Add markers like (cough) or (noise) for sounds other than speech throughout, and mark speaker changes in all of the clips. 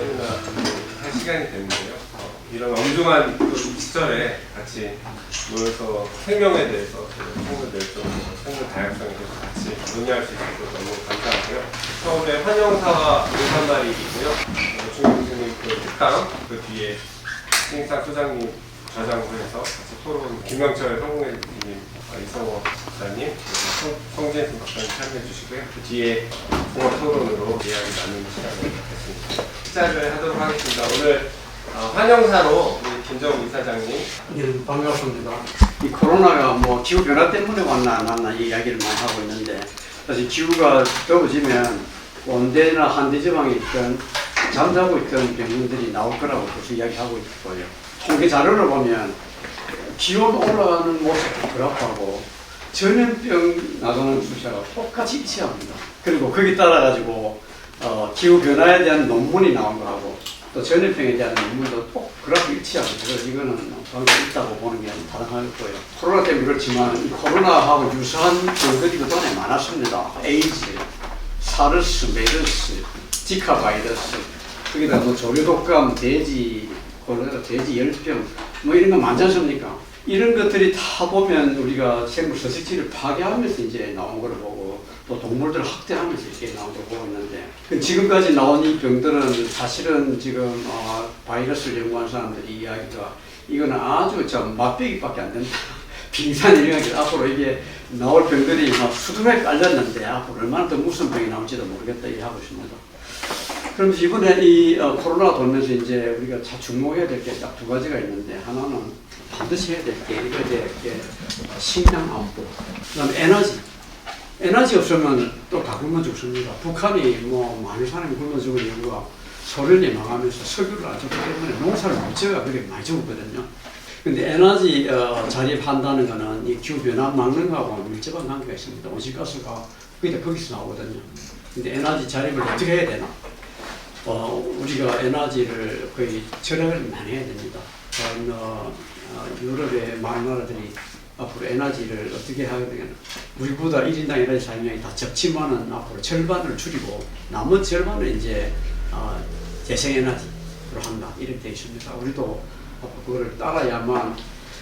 Speaker 1: 세미나 할 시간이 됐는데요. 어, 이런 엄중한 그 시절에 같이 모여서 생명에 대해서 생물 멸종, 생물 다양성에 대해서 같이 논의할 수 있어서 너무 감사하고요. 처음에 환영사와 인사말이고요. 어, 중국 교수님 그 특강 그 뒤에 신사 소장님 해서 같이 토론 김영철 성공회장님, 어, 이성호 박사님, 그리고 성- 성진수 박사님 참여해 주시고요. 그 뒤에 종합 토론으로 이야기 나누는 시간을 갖겠습니다. 시작을 하도록 하겠습니다. 오늘 어, 환영사로 우리 김정우 이사장님,
Speaker 2: 예, 반갑습니다. 이 코로나가 뭐 기후 변화 때문에 왔나 안 왔나 이 이야기를 많이 하고 있는데 사실 기후가 더워지면 원대나 한대 지방에 있던 잠자고 있던 병균들이 나올 거라고 계속 이야기하고 있고요. 통계 자료를 보면 기온 올라가는 모습도 그래프하고 전염병 나가는 숫자가 똑같이 일치합니다. 그리고 거기 따라 가지고 어, 기후 변화에 대한 논문이 나온 거하고 또 전염병에 대한 논문도 꼭 그래프 일치하고 그래서 이거는 관계 있다고 보는 게 타당하고요. 코로나 때문에 그렇지만 이 코로나하고 유사한 병들이 그동안에 많았습니다. 에이즈, 사르스, 메르스, 지카 바이러스, 거기다 뭐 조류독감, 돼지, 콜레라, 돼지 열병, 뭐 이런 거 많지 않습니까? 이런 것들이 다 보면 우리가 생물 서식지를 파괴하면서 이제 나온 걸 보고 또 동물들을 학대하면서 이렇게 나온 걸 보고 있는데 그 지금까지 나온 이 병들은 사실은 지금 어, 바이러스를 연구한 사람들이 이야기가 이거는 아주 좀 맛배기밖에 안 된다. (laughs) 빙산 이런 앞으로 이게 나올 병들이 막 수두에 깔렸는데 앞으로 얼마나 더 무슨 병이 나올지도 모르겠다 이 하고 있습니다. 그러면서 이번에 이 어, 코로나가 돌면서 이제 우리가 자 주목해야 될 게 딱 두 가지가 있는데 하나는 반드시 해야 될게 대해 게 식량 안보, 그다음 에너지. 에너지 없으면 또 다 굶어 죽습니다. 북한이 뭐 많은 사람이 굶어 죽은 이유가 소련이 망하면서 석유를 안 줬기 때문에 농사를 못 지어가 그렇게 많이 죽었거든요. 근데 에너지 어, 자립한다는 거는 이 기후 변화 막는 거하고 밀접한 관계가 있습니다. 온실가스가 거기서 나오거든요. 근데 에너지 자립을 어떻게 해야 되나? 어, 우리가 에너지를 거의 절약을 많이 해야 됩니다. 어, 어, 유럽의 많은 나라들이 앞으로 에너지를 어떻게 하겠냐 우리보다 1인당 에너지 사용량이 다 적지만은 앞으로 절반을 줄이고 남은 절반을 이제 어, 재생에너지로 한다 이렇게 되어 있습니다. 우리도 그거를 따라야만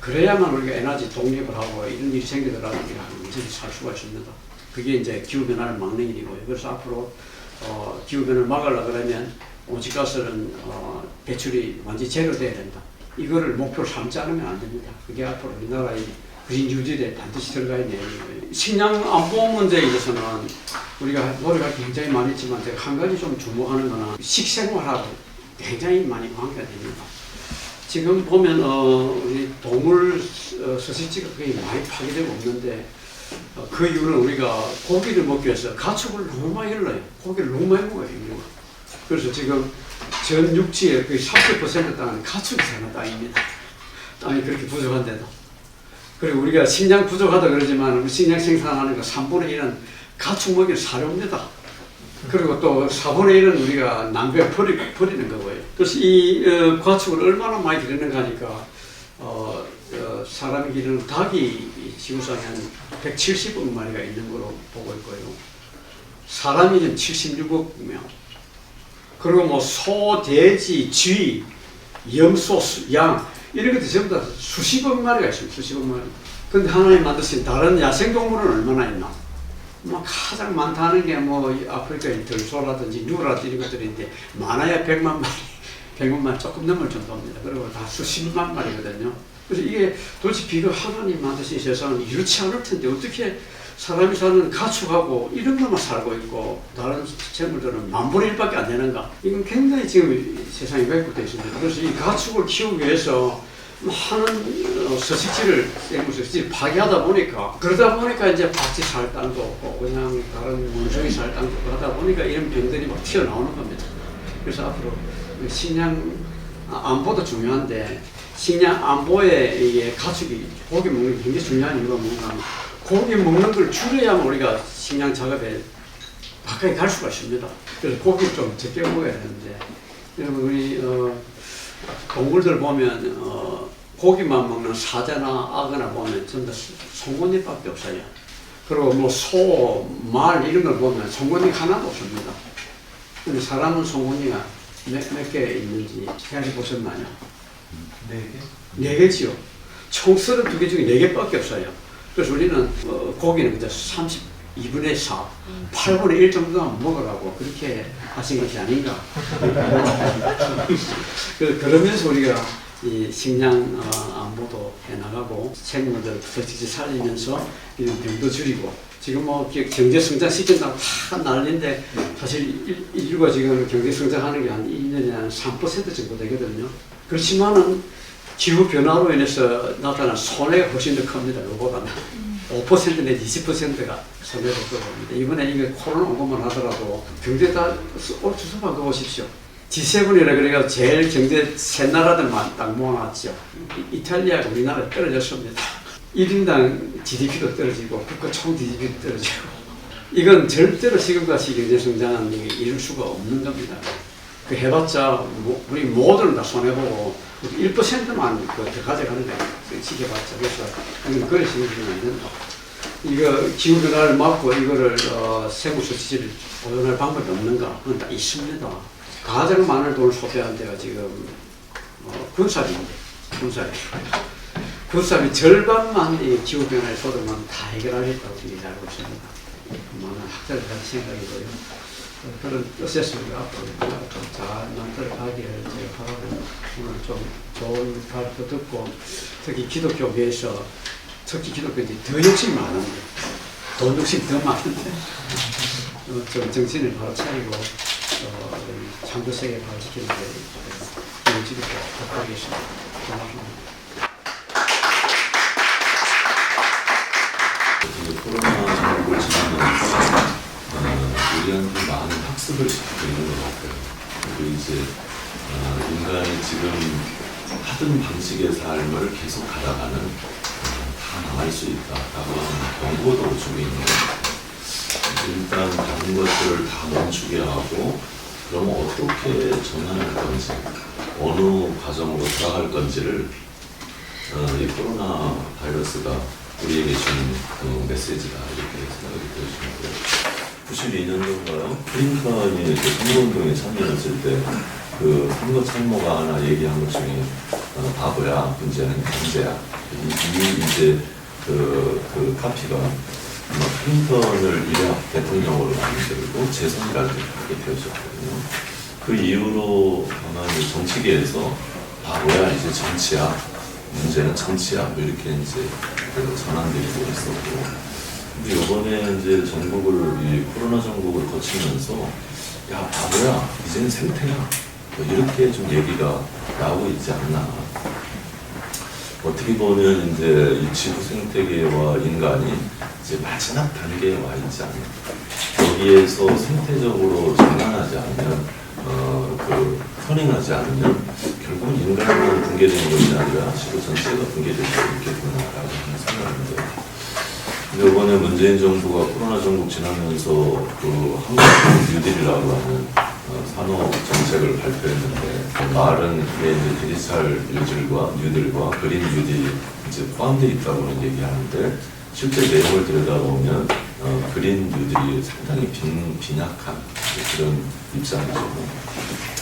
Speaker 2: 그래야만 우리가 에너지 독립을 하고 이런 일이 생기더라도 우리가 완전히 살 수가 있습니다. 그게 이제 기후 변화를 막는 일이고요. 그래서 앞으로 어, 기후 변화를 막으려 그러면 온실가스는 어, 배출이 완전히 제로 돼야 된다. 이거를 목표로 삼지 않으면 안 됩니다. 그게 앞으로 우리나라의 그린 뉴딜에 반드시 들어가야 내용이고요. 식량 안보 문제에 있어서는 우리가 노력할 게 굉장히 많이 있지만 제가 한 가지 좀 주목하는 거는 식생활하고 굉장히 많이 관계가 됩니다. 지금 보면 어, 우리 동물 어, 서식지가 거의 많이 파괴되고 없는데 어, 그 이유는 우리가 고기를 먹기 위해서 가축을 너무 많이 흘러요. 고기를 너무 많이 먹어요, 인류가. 그래서 지금 전 육지의 거의 30% 땅은 가축이 사는 땅입니다. 땅이 그렇게 부족한데도. 그리고 우리가 식량 부족하다 그러지만 식량 생산하는 거 3분의 1은 가축 먹이를 사료입니다. 그리고 또 4분의 1은 우리가 낭비해 버리, 버리는 거고요. 그래서 이 어, 가축을 얼마나 많이 기르는가 하니까 어, 어, 사람이 기르는 닭이 이 지구상에 한 170억 마리가 있는 걸로 보고 있고요. 사람이 지금 76억 명. 그리고 뭐 소, 돼지, 쥐, 염소, 수- 양 이런 것들 전부 다 수십억 마리가 있습니다. 수십억 마리. 근데 하나님 만드신 다른 야생동물은 얼마나 있나? 뭐 가장 많다는 게 뭐 아프리카의 들소라든지 누라든지 이런 것들인데 많아야 100만 마리, 100만 마리 조금 넘을 정도입니다. 그리고 다 수십만 마리거든요. 그래서 이게 도대체 비가 하나님 만드신 세상은 이렇지 않을 텐데 어떻게 사람이 사는 가축하고 이런 것만 살고 있고 다른 생물들은 만분의 일밖에 안 되는가? 이건 굉장히 지금 세상이 왜곡되어 있습니다. 그래서 이 가축을 키우기 위해서 많은 어, 서식지를 생물 서식지를 파괴하다 보니까 그러다 보니까 이제 밭이 살 땅도 없고 그냥 다른 원숭이 살 땅도 없고 하다 보니까 이런 병들이 막 튀어나오는 겁니다. 그래서 앞으로 식량 안보도 중요한데 식량 안보에 이게 가축이 고기 먹는 게 굉장히 중요한 이유가 뭔가 고기 먹는 걸 줄여야만 우리가 식량 작업에 가까이 갈 수가 있습니다. 그래서 고기를 좀 적게 먹어야 되는데 여러분 우리 어, 동물들 보면 어, 고기만 먹는 사자나 악어나 보면 전부 다 송곳니밖에 없어요. 그리고 뭐 소, 말 이런 걸 보면 송곳니 하나도 없습니다. 근데 사람은 송곳니가 몇 개 있는지 생각해 보셨나요?
Speaker 3: 네 개?
Speaker 2: 네 개지요. 총 32개 중에 네 개밖에 없어요. 그래서 우리는 어, 고기는 그저 32분의 4, 8분의 1 정도만 먹으라고 그렇게 하신 것이 아닌가. (laughs) 그- 그러면서 우리가 이 식량 어, 안보도 해나가고 생물들 서식지 살리면서 이런 병도 줄이고 지금 뭐 기- 경제 성장 시킨다고 다 난리인데 사실 일- 인류가 지금 경제 성장하는 게한 1년에 한 3% 정도 되거든요. 그렇지만은 기후 변화로 인해서 나타난 손해가 훨씬 더 큽니다. 이거보다는 5% 내지 20%가 손해를 보입니다. 이번에 이게 코로나 온 것만 하더라도 경제 다올 주소만 그 보십시오. G7이라 그래가 제일 경제 세 나라들만 딱 모아놨죠. 이- 이탈리아가 우리나라 떨어졌습니다. 1인당 GDP도 떨어지고 국가 총 GDP도 떨어지고 이건 절대로 지금같이 경제 성장은 이룰 수가 없는 겁니다. 그 해봤자 뭐 우리 모두는 다 손해보고 1%만 그더 가져가는데 지켜봤자 그래서 그래 생각하면 안 된다. 이거 기후 변화를 막고 이거를 어, 세무 수치를 보존할 방법이 없는가? 그건 다 있습니다. 가장 많은 돈을 소비한 데가 지금 어, 군사비인데 군사비. 군사비 절반만 이 기후 변화의 소득만 다 해결하겠다고 얘기 알고 있습니다. 많은 학자들 한 생각이고요. 어, 그런 뜻이었습니다. 앞으로 좀잘 만들어 가기를 제가 바라고 오늘 좀 좋은 발표 듣고 특히 기독교계에서 특히 기독교인들이 더 욕심이 많은데 돈 욕심이 더 많은데 어, 좀 정신을 바로 차리고 어, 창조 세계 발전시키는 데 기울지도 부탁드리겠습니다. 고맙습니다.
Speaker 4: 이제 코로나 상황을 지나면서 어, 우리한테 많은 학습을 시키고 있는 것 같아요. 그리고 이제 어, 인간이 지금 하던 방식의 삶을 계속 가다가는 어, 다 망할 수 있다라고 하는 경고도 주고 있는 것 같아요. 일단 다른 것들을 다 멈추게 하고 그러면 어떻게 전환할 건지 어느 과정으로 들어갈 건지를 어, 이 코로나 바이러스가 우리에게 주는 그 메시지다 이렇게 생각이 들어지고요. 92년도인가요? 클린턴이 그 선거운동에 참여했을 때 그 선거 참모가 하나 얘기한 것 중에 어, 바보야 문제는 경제야. 이, 이 이제 그, 그 카피가 아마 클린턴을 이력 대통령으로 만들고 재선까지 하게 되었었거든요. 그 이후로 아마 정치계에서 바보야 이제 정치야 문제는 정치야. 뭐 이렇게 이제 그 전환되고 있었고. 근데 이번에 이제 전국을 이 코로나 전국을 거치면서 야 바보야. 이제는 생태야. 뭐 이렇게 좀 얘기가 나오고 있지 않나. 어떻게 보면 이제 이 지구 생태계와 인간이 이제 마지막 단계에 와 있지 않나. 여기에서 생태적으로 전환하지 않으면 어, 그 선행하지 않으면 결국은 인간만 붕괴되는 것이 아니라 지구 전체가 붕괴될 수 있겠구나라고 하는 생각인데 근데 이번에 문재인 정부가 코로나 전국 지나면서 그 한국 뉴딜이라고 하는 어, 산업 정책을 발표했는데 말은 이게 이제 디지털 뉴딜과 뉴딜과 그린 뉴딜이 이제 포함되어 있다고는 얘기하는데 실제 내용을 들여다보면 어, 그린 뉴딜이 상당히 빈, 빈약한 그런 입장이죠.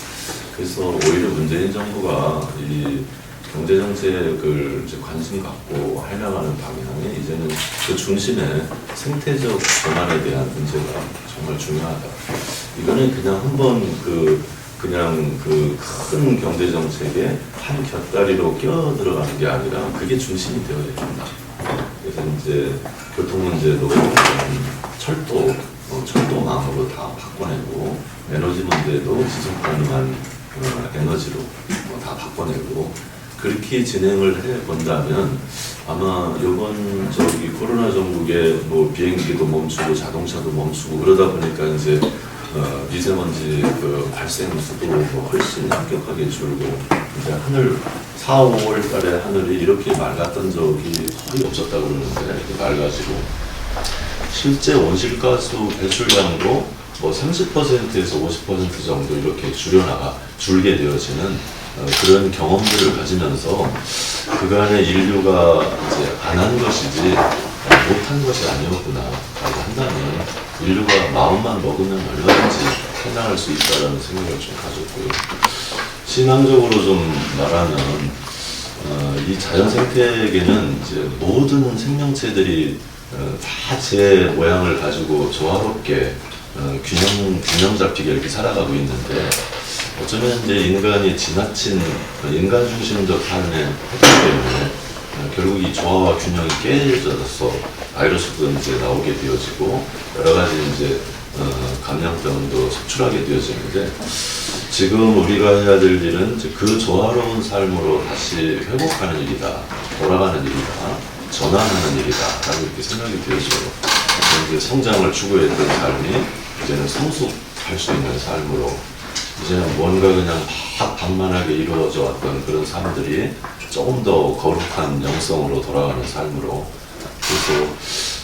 Speaker 4: 그래서 오히려 문재인 정부가 이 경제 정책을 이제 관심 갖고 해나가는 방향이 이제는 그 중심에 생태적 전환에 대한 문제가 정말 중요하다. 이거는 그냥 한번 그 그냥 그 큰 경제 정책의 한 곁다리로 끼어 들어가는 게 아니라 그게 중심이 되어야 된다. 그래서 이제 교통 문제도 철도 어, 철도망으로 다 바꿔내고 에너지 문제도 지속 가능한 어, 에너지로 어, 다 바꿔내고 그렇게 진행을 해 본다면 아마 이번 저기 코로나 전국에 뭐 비행기도 멈추고 자동차도 멈추고 그러다 보니까 이제 어, 미세먼지 그 발생 수도 뭐 훨씬 급격하게 줄고 이제 하늘 4, 5월 달에 하늘이 이렇게 맑았던 적이 거의 없었다고 그러는데 맑아지고 실제 온실가스 배출량도 뭐 30%에서 50% 정도 이렇게 줄여나가 줄게 되어지는 어, 그런 경험들을 가지면서 그간의 인류가 이제 안 한 것이지 못한 것이 아니었구나라고 한다면 인류가 마음만 먹으면 얼마든지 해나갈 수 있다라는 생각을 좀 가졌고요. 신앙적으로 좀 말하면 어, 이 자연 생태계는 이제 모든 생명체들이 어, 다제 모양을 가지고 조화롭게 어, 균형 균형 잡히게 이렇게 살아가고 있는데 어쩌면 이제 인간이 지나친 어, 인간 중심적 삶에 했기 때문에 어, 결국 이 조화와 균형이 깨져서 바이러스도 이제 나오게 되어지고 여러 가지 이제 어, 감염병도 속출하게 되어지는데 지금 우리가 해야 될 일은 그 조화로운 삶으로 다시 회복하는 일이다, 돌아가는 일이다, 전환하는 일이다, 라고 이렇게 생각이 되어서 이제 성장을 추구했던 삶이 이제는 성숙할 수 있는 삶으로 이제는 뭔가 그냥 막 방만하게 이루어져 왔던 그런 삶들이 조금 더 거룩한 영성으로 돌아가는 삶으로 그래서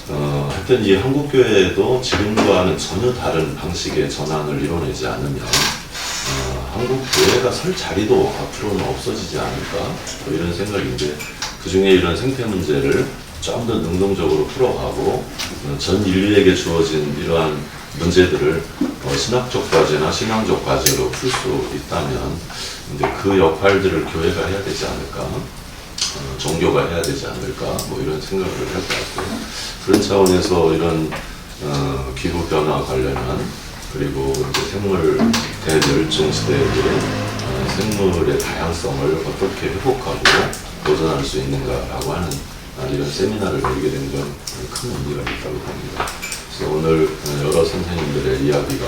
Speaker 4: 어, 하여튼 이 한국교회도 지금과는 전혀 다른 방식의 전환을 이뤄내지 않으면 어, 한국 교회가 설 자리도 앞으로는 없어지지 않을까? 뭐 이런 생각인데 그 중에 이런 생태 문제를 좀 더 능동적으로 풀어가고 어, 전 인류에게 주어진 이러한 문제들을 어, 신학적 과제나 신앙적 과제로 풀 수 있다면 이제 그 역할들을 교회가 해야 되지 않을까 어, 종교가 해야 되지 않을까 뭐 이런 생각을 할 것 같고요. 그런 차원에서 이런 어, 기후 변화 관련한 그리고 생물 대멸종 시대에 어, 생물의 다양성을 어떻게 회복하고 보존할 수 있는가라고 하는 아, 이런 세미나를 열게 된 건 큰 의미가 있다고 봅니다. 그래서 오늘 어, 여러 선생님들의 이야기가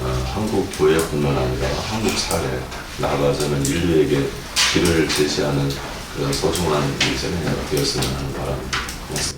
Speaker 4: 어, 한국 교회뿐만 아니라 한국 사회 나아가서는 인류에게 길을 제시하는 그런 소중한 이 세미나가 되었으면 하는 바람입니다.